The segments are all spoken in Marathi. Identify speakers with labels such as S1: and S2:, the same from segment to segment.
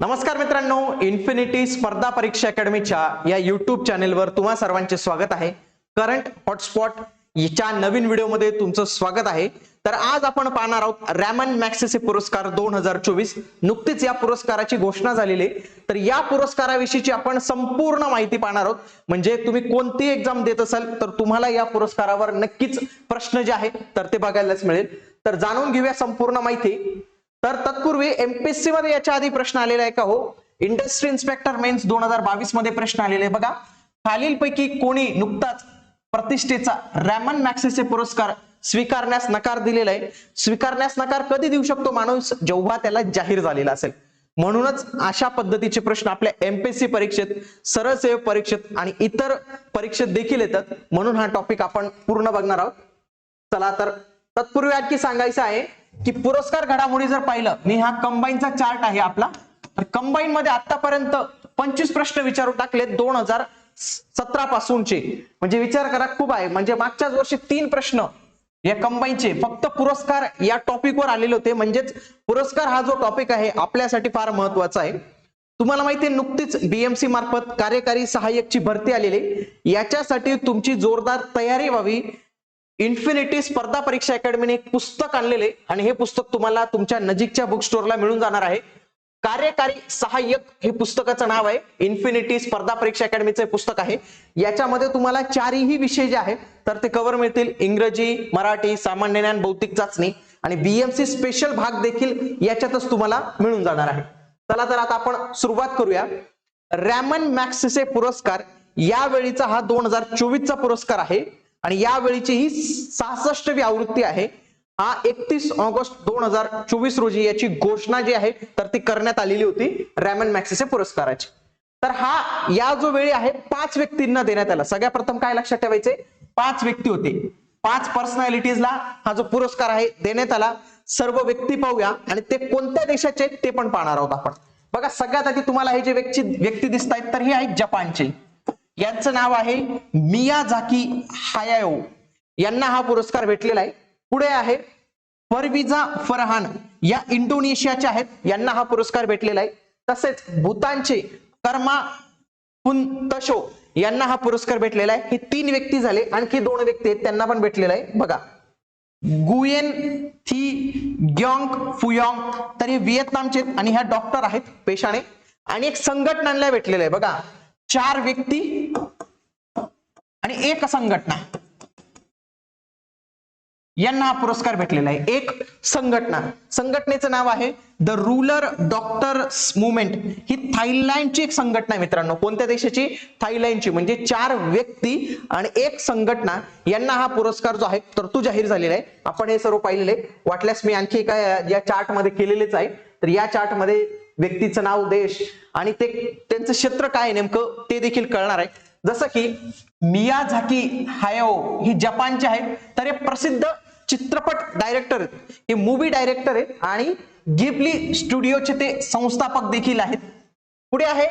S1: नमस्कार मित्रांनो इन्फिनिटी स्पर्धा परीक्षा अकॅडमीच्या या युट्यूब चॅनेलवर तुम्हा सर्वांचे स्वागत आहे. करंट हॉटस्पॉट याच्या नवीन व्हिडिओमध्ये तुमचं स्वागत आहे. तर आज आपण पाहणार आहोत रॅमन मॅक्सेसे पुरस्कार दोन हजार चोवीस. नुकतीच या पुरस्काराची घोषणा झालेली आहे. तर या पुरस्काराविषयीची आपण संपूर्ण माहिती पाहणार आहोत. म्हणजे तुम्ही कोणती एक्झाम देत असाल तर तुम्हाला या पुरस्कारावर नक्कीच प्रश्न जे आहे तर ते बघायलाच मिळेल. तर जाणून घेऊया संपूर्ण माहिती. तर तत्पूर्वी एमपीएससी मध्ये याच्या आधी प्रश्न आलेला आहे का हो? इंडस्ट्री इन्स्पेक्टर मेन्स दोन हजार बावीसमध्ये प्रश्न आलेले आहे. बघा खालीलपैकी कोणी नुकताच प्रतिष्ठेचा रॅमन मॅक्सेसे पुरस्कार स्वीकारण्यास नकार दिलेला आहे. स्वीकारण्यास नकार कधी देऊ शकतो माणूस? जेव्हा त्याला जाहीर झालेला असेल. म्हणूनच अशा पद्धतीचे प्रश्न आपल्या एमपीएससी परीक्षेत सरळ सेव परीक्षेत आणि इतर परीक्षेत देखील येतात. म्हणून हा टॉपिक आपण पूर्ण बघणार आहोत. चला तर तत्पूर्वी आणखी सांगायचं आहे की पुरस्कार घडामोडी जर पाहिलं मी हा कंबाईनचा चार्ट आहे आपला तर कंबाईन मध्ये आतापर्यंत पंचवीस प्रश्न विचारून टाकले दोन हजार सतरा पासूनचे. म्हणजे विचार करा खूप आहे. म्हणजे मागच्याच वर्षी तीन प्रश्न या कंबाईनचे फक्त पुरस्कार या टॉपिकवर आलेले होते. म्हणजेच पुरस्कार हा जो टॉपिक आहे आपल्यासाठी फार महत्त्वाचा आहे. तुम्हाला माहिती आहे नुकतीच बीएमसी मार्फत कार्यकारी सहाय्यकची भरती आलेली याच्यासाठी तुमची जोरदार तयारी व्हावी. इन्फिनिटी स्पर्धा परीक्षा अकॅडमीने एक पुस्तक आणलेले आणि हे पुस्तक तुम्हाला तुमच्या नजीकच्या बुक स्टोअरला मिळून जाणार आहे. कार्यकारी सहाय्यक हे पुस्तकाचं नाव आहे. इन्फिनिटी स्पर्धा परीक्षा अकॅडमीचं पुस्तक आहे. याच्यामध्ये तुम्हाला चारही विषय जे आहेत तर ते कव्हर मिळतील. इंग्रजी मराठी सामान्य ज्ञान भौतिक चाचणी आणि बीएमसी स्पेशल भाग देखील याच्यातच तुम्हाला मिळून जाणार आहे. चला तर आता आपण सुरुवात करूया. रॅमन मॅक्सिसे पुरस्कार यावेळीचा हा दोन हजार चोवीसचा पुरस्कार आहे. आणि यावेळीची ही सहासष्टवी आवृत्ती आहे. हा एकतीस ऑगस्ट दोन हजार चोवीस रोजी याची घोषणा जी आहे तर ती करण्यात आलेली होती रॅमन मॅक्सेसे पुरस्काराची. तर हा या जो वेळी आहे पाच व्यक्तींना देण्यात आला. सगळ्या प्रथम काय लक्षात ठेवायचे पाच व्यक्ती होते. पाच पर्सनॅलिटीजला हा जो पुरस्कार आहे देण्यात आला. सर्व व्यक्ती पाहूया. आणि ते कोणत्या देशाचे ते पण पाहणार आहोत आपण. बघा सगळ्यात आधी तुम्हाला हे जे व्यक्ती व्यक्ती दिसत आहेत तर हे आहेत जपानचे. यांचं नाव आहे मिया झाकी हायाओ यांना हा पुरस्कार भेटलेला आहे. पुढे आहे परविजा फरहान. या इंडोनेशियाच्या आहेत. यांना हा पुरस्कार भेटलेला आहे. तसेच भूतानचे कर्मा पुंतशो यांना हा पुरस्कार भेटलेला आहे. हे तीन व्यक्ती झाले. आणखी दोन व्यक्ती आहेत. त्यांना पण भेटलेला आहे. बघा. गुयेन थी ग्योंग फुयोंग. तर हे व्हिएतनामचे आणि ह्या डॉक्टर आहेत. पेशाने. आणि एक संघटनांना भेटलेलं आहे. बघा. चार व्यक्ती आणि एक संघटना. यांना हा पुरस्कार भेटलेला आहे. एक संघटना. संघटनेचं नाव आहे द रुलर डॉक्टर्स मुवमेंट ही थायलँडची एक संघटना आहे मित्रांनो. कोणत्या देशाची? थायलँडची. म्हणजे चार व्यक्ती आणि एक संघटना यांना हा पुरस्कार जो आहे तर तू जाहीर झालेला आहे. आपण हे सर्व पाहिलेले. वाटल्यास मी आणखी काय या चार्टमध्ये केलेलेच आहे. तर या चार्टमध्ये व्यक्तीचं नाव देश आणि ते त्यांचं क्षेत्र काय नेमकं ते देखील कळणार आहे. जसं की मिया झाकी हायो ही जपानचे आहेत तर हे प्रसिद्ध चित्रपट डायरेक्टर आहेत. हे मूवी डायरेक्टर आहेत आणि गिबली स्टुडिओचे ते संस्थापक देखील आहेत. पुढे आहे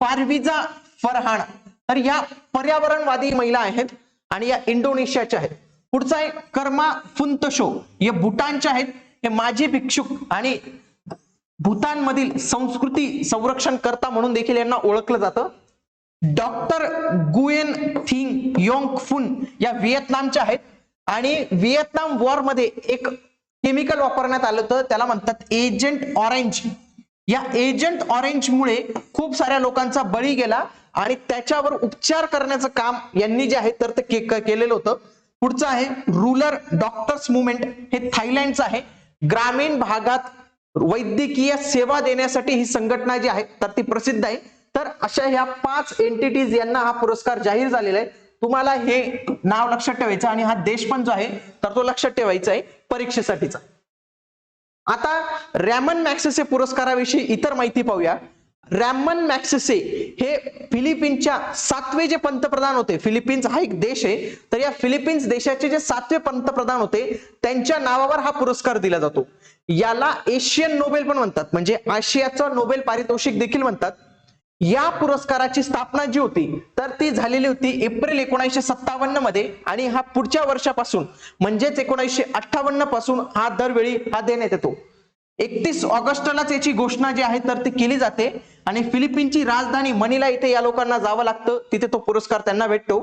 S1: पारविजा फरहान तर या पर्यावरणवादी महिला आहेत आणि या इंडोनेशियाच्या आहेत. पुढचा आहे कर्मा फुंतशो. हे भूटानच्या आहेत. हे माजी भिक्षुक आणि भूतानमधील संस्कृती संरक्षण करता म्हणून देखील यांना ओळखलं जातं. डॉक्टर गुएन थिंग योंग फुन या व्हिएतनामच्या आहेत. आणि व्हिएतनाम वॉरमध्ये एक केमिकल वापरण्यात आलं होतं. त्याला म्हणतात एजंट ऑरेंज. या एजंट ऑरेंज मुळे खूप साऱ्या लोकांचा बळी गेला आणि त्याच्यावर उपचार करण्याचं काम यांनी जे आहे तर ते केलेलं होतं. पुढचं आहे रुलर डॉक्टर्स मुवमेंट हे थायलंडचं आहे. ग्रामीण भागात वैद्यकीय सेवा देण्यासाठी ही संघटना जी आहे तर ती प्रसिद्ध आहे. तर अशा ह्या पाच एंटिटीज यांना हा पुरस्कार जाहीर झालेला आहे. तुम्हाला हे नाव लक्षात ठेवायचं आणि हा देश पण जो आहे तर तो लक्षात ठेवायचा आहे परीक्षेसाठीचा. आता रॅमन मॅक्सेसे पुरस्काराविषयी इतर माहिती पाहूया. रॅमन मॅक्सेसे हे फिलिपिन्सच्या सातवे जे पंतप्रधान होते फिलिपिन्स हा एक देश आहे तर या फिलिपिन्स देशाचे जे सातवे पंतप्रधान होते त्यांच्या नावावर हा पुरस्कार दिला जातो. याला एशियन नोबेल पण म्हणतात म्हणजे आशियाचा नोबेल पारितोषिक देखील म्हणतात. या पुरस्काराची स्थापना जी होती तर ती झालेली होती एप्रिल एकोणीसशे सत्तावन्नमध्ये आणि हा पुढच्या वर्षापासून म्हणजेच एकोणीसशे अठ्ठावन्नपासून हा दरवेळी हा देण्यात येतो. एकतीस ऑगस्टलाच याची घोषणा जी आहे तर ती केली जाते. आणि फिलिपिनची राजधानी मनीला इथे या लोकांना जावं लागतं. तिथे तो पुरस्कार त्यांना भेटतो.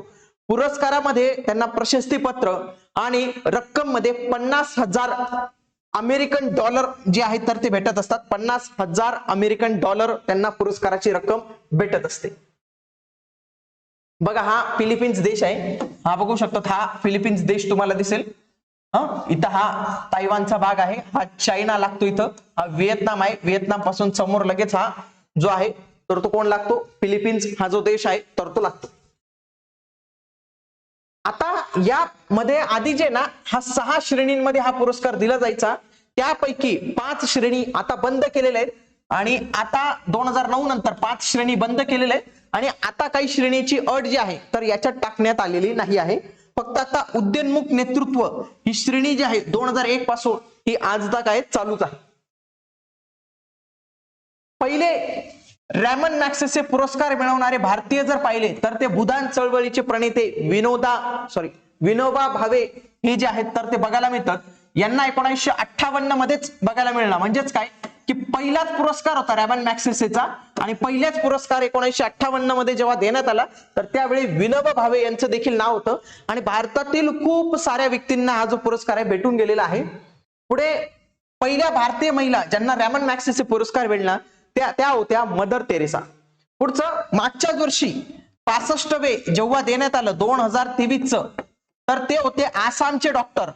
S1: पुरस्कारामध्ये त्यांना प्रशस्ती पत्र आणि रक्कममध्ये पन्नास हजार अमेरिकन डॉलर जे आहेत तर ते भेटत असतात. पन्नास हजार अमेरिकन डॉलर त्यांना पुरस्काराची रक्कम भेटत असते. बघा हा फिलिपिन्स देश आहे. हा बघू शकतो हा फिलिपिन्स देश तुम्हाला दिसेल. इथं हा तायवानचा भाग आहे. हा चायना लागतो इथं. हा व्हिएतनाम आहे. व्हिएतनामपासून समोर लगेच हा जो आहे तर तो कोण लागतो? फिलिपिन्स हा जो देश आहे तर तो लागतो. आता यामध्ये आधी जे ना हा सहा श्रेणींमध्ये हा पुरस्कार दिला जायचा. त्यापैकी पाच श्रेणी आता बंद केलेल्या आहेत. आणि आता दोन हजार नऊ नंतर पाच श्रेणी बंद केलेल्या आहेत. आणि आता काही श्रेणीची अट जी आहे तर याच्यात टाकण्यात आलेली नाही आहे. फक्त आता उद्योन्मुख नेतृत्व ही श्रेणी जी आहे दोन हजार एक पासून ही आज तक आहे चालूच आहे. पहिले रॅमन मॅक्सेसचे पुरस्कार मिळवणारे भारतीय जर पाहिले तर ते भूदान चळवळीचे प्रणेते विनोदा सॉरी विनोबा भावे हे जे आहेत तर ते बघायला मिळतात. यांना एकोणीसशे अठ्ठावन्न मध्येच बघायला मिळणार. म्हणजेच काय? की पहिलाच पुरस्कार होता रॅमन मॅक्सेसेचा आणि पहिल्याच पुरस्कार एकोणीसशे अठ्ठावन्नमध्ये जेव्हा देण्यात आला तर त्यावेळी विनोबा भावे यांचं देखील नाव होतं. आणि भारतातील खूप साऱ्या व्यक्तींना हा जो पुरस्कार आहे भेटून गेलेला आहे. पुढे पहिल्या भारतीय महिला ज्यांना रॅमन मॅक्सेसे पुरस्कार मिळणार त्या त्या होत्या मदर तेरेसा. पुढचं मागच्याच वर्षी पासष्टवे जेव्हा देण्यात आलं दोन हजार तेवीस तर ते होते आसामचे डॉक्टर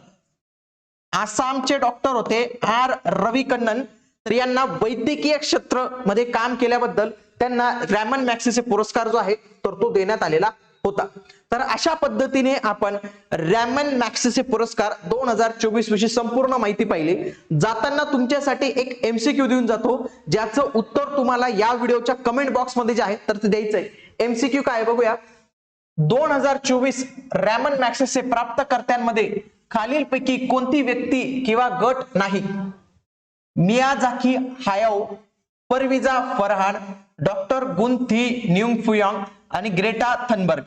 S1: आसामचे डॉक्टर होते आर रवी कन्नन तर यांना वैद्यकीय क्षेत्रमध्ये काम केल्याबद्दल त्यांना रॅमन मॅक्सीचे पुरस्कार जो आहे तर तो देण्यात आलेला होता. तर अशा पद्धतीने आपण रॅमन मॅक्सीचे पुरस्कार दोन हजार चोवीस विषयी संपूर्ण माहिती पाहिली. जाताना तुमच्यासाठी एक एमसीक्यू देऊन जातो ज्याचं उत्तर तुम्हाला या व्हिडिओच्या कमेंट बॉक्समध्ये जे आहे तर ते द्यायचंय. एमसीक्यू काय बघूया. दोन हजार चोवीस रॅमन मॅक्सेसचे प्राप्तकर्त्यांमध्ये खालीलपैकी कोणती व्यक्ती किंवा गट नाही? मियाझाकी हायाओ परविजा फरहान डॉक्टर गुंथी न्युंगफुयांग आणि ग्रेटा थनबर्ग.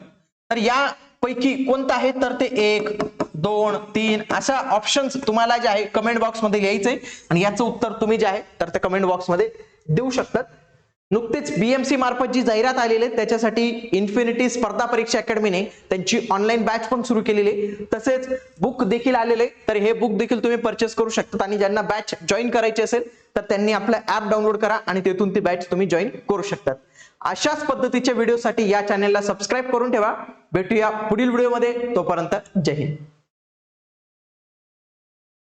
S1: तर यापैकी कोणतं आहे? तर ते एक दोन तीन अशा ऑप्शन्स तुम्हाला जे आहे कमेंट बॉक्समध्ये लिहायचंय. आणि याचं उत्तर तुम्ही जे आहे तर ते कमेंट बॉक्समध्ये देऊ शकतात. नुकतेच बीएमसी मार्फत जी जाहिरात आलेली आहे त्याच्यासाठी इन्फिनिटी स्पर्धा परीक्षा अकॅडमीने त्यांची ऑनलाईन बॅच पण सुरू केलेली आहे. तसेच बुक देखील आलेले तर हे बुक देखील तुम्ही परचेस करू शकतात. आणि ज्यांना बॅच जॉईन करायची असेल तर त्यांनी आपलं ऍप डाउनलोड करा आणि तेथून ती बॅच तुम्ही जॉईन करू शकतात. अशाच पद्धतीच्या व्हिडिओसाठी या चॅनेलला सबस्क्राईब करून ठेवा. भेटूया पुढील व्हिडिओमध्ये तोपर्यंत जय हिंद.